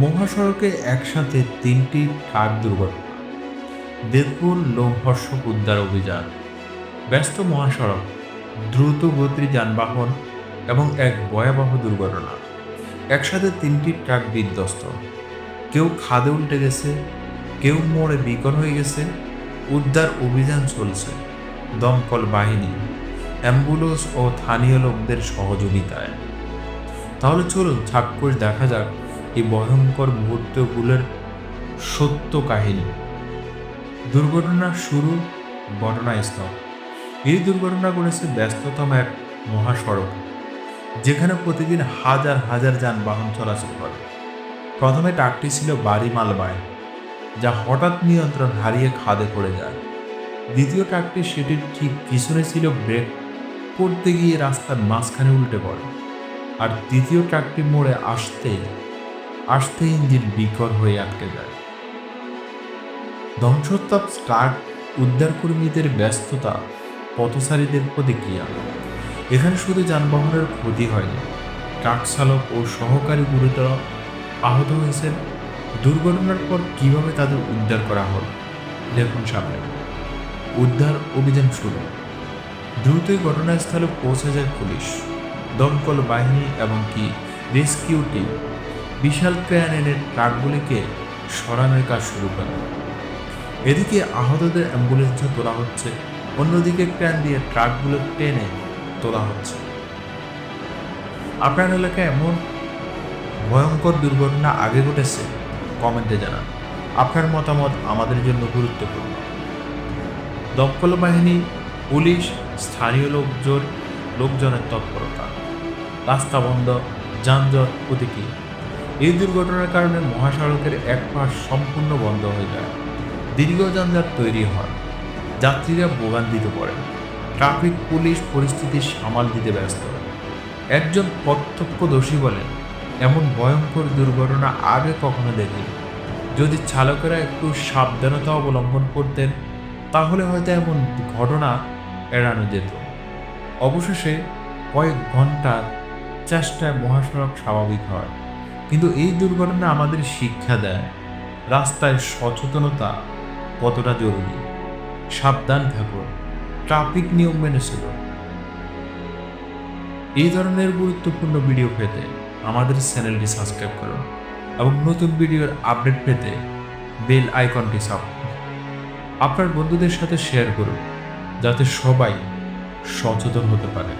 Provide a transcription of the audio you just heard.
মহাসড়কে একসাথে তিনটি ট্রাক দুর্ঘটনা? দেবপুর লোমহর্ষক উদ্ধার অভিযান। ব্যস্ত মহাসড়ক, দ্রুত গতির যানবাহন এবং এক ভয়াবহ দুর্ঘটনা। একসাথে তিনটি ট্রাক বিধ্বস্ত। কেউ খাদে উল্টে গেছে, কেউ মোড়ে বিকল হয়ে গেছে, উদ্ধার অভিযান চলছে। দমকল বাহিনী, অ্যাম্বুলেন্স ও স্থানীয় লোকদের সহযোগিতায়। তাহলে চলুন চাক্ষুষ দেখা যাক এই ভয়ঙ্কর মুহূর্তগুলোর সত্য কাহিনী। দুর্ঘটনার শুরু, ঘটনাস্থল। এই দুর্ঘটনা ঘটেছে ব্যস্ততম এক মহাসড়ক, যেখানে প্রতিদিন হাজার হাজার যানবাহন চলাচল করে। প্রথমে ট্রাকটি ছিল বাড়ি মালবায় যা হঠাৎ নিয়ন্ত্রণ হারিয়ে খাদে পড়ে যায়। দ্বিতীয় ট্রাকটি সেটির ঠিক পিছনে ছিল ব্রেক করতে গিয়ে রাস্তার মাঝখানে উল্টে পড়ে। আর তৃতীয় ট্রাকটি মোড়ে আসতে আসতে ইঞ্জিন বিকল হয়ে আটকে যায়। ধ্বংসোত্তাপ ট্রাক উদ্ধারকর্মীদের ব্যস্ততা, পথচারীদের প্রতিক্রিয়া। এখানে শুধু যানবাহনের ক্ষতি হয়নি ট্রাক চালক ও সহকারী গুরুতর আহত হয়েছেন। দুর্ঘটনার পর কীভাবে তাদের উদ্ধার করা হল, দেখুন সামনে। উদ্ধার অভিযান শুরু। দ্রুতই ঘটনাস্থলে পৌঁছে যায় পুলিশ। দমকল বাহিনী এবং কি, রেস্কিউ টিম। বিশাল এনে ট্রাকগুলিকে সরানোর কাজ শুরু করে। এদিকে আহতদের অ্যাম্বুলেন্সে তোলা হচ্ছে, অন্যদিকে ক্রেন দিয়ে ট্রাকগুলো টেনে তোলা হচ্ছে। আপনার এলাকায় এমন ভয়ঙ্কর দুর্ঘটনা আগে ঘটেছে? কমেন্টে জানান। আপনার মতামত আমাদের জন্য গুরুত্বপূর্ণ। দমকল বাহিনী, পুলিশ, স্থানীয় লোকজন লোকজনের তৎপরতা। রাস্তা বন্ধ, যানজট প্রতিক্রিয়া এই দুর্ঘটনার কারণে মহাসড়কের এক পাশ সম্পূর্ণ বন্ধ হয়ে যায়। দীর্ঘ যানজট তৈরি হয়। যাত্রীরা ভোগান্তিতে পড়েন ট্রাফিক, পুলিশ পরিস্থিতি সামাল দিতে ব্যস্ত। একজন প্রত্যক্ষদর্শী বলেন, এমন ভয়ঙ্কর দুর্ঘটনা আগে কখনো দেখিনি। যদি চালকেরা একটু সাবধানতা অবলম্বন করতেন, তাহলে হয়তো এমন ঘটনা এড়ানো যেত। অবশেষে কয়েক ঘণ্টার চেষ্টায় মহাসড়ক স্বাভাবিক হয়। কিন্তু এই দুর্ঘটনা আমাদের শিক্ষা দেয়। রাস্তায় সচেতনতা কতটা জরুরি? সাবধান থাকুন ট্রাফিক নিয়ম মেনে চলুন এই ধরনের গুরুত্বপূর্ণ ভিডিও পেতে আমাদের চ্যানেলটি সাবস্ক্রাইব করুন এবং নতুন ভিডিওর আপডেট পেতে বেল আইকনটি চাপ আপনার বন্ধুদের সাথে শেয়ার করুন, যাতে সবাই সচেতন হতে পারে।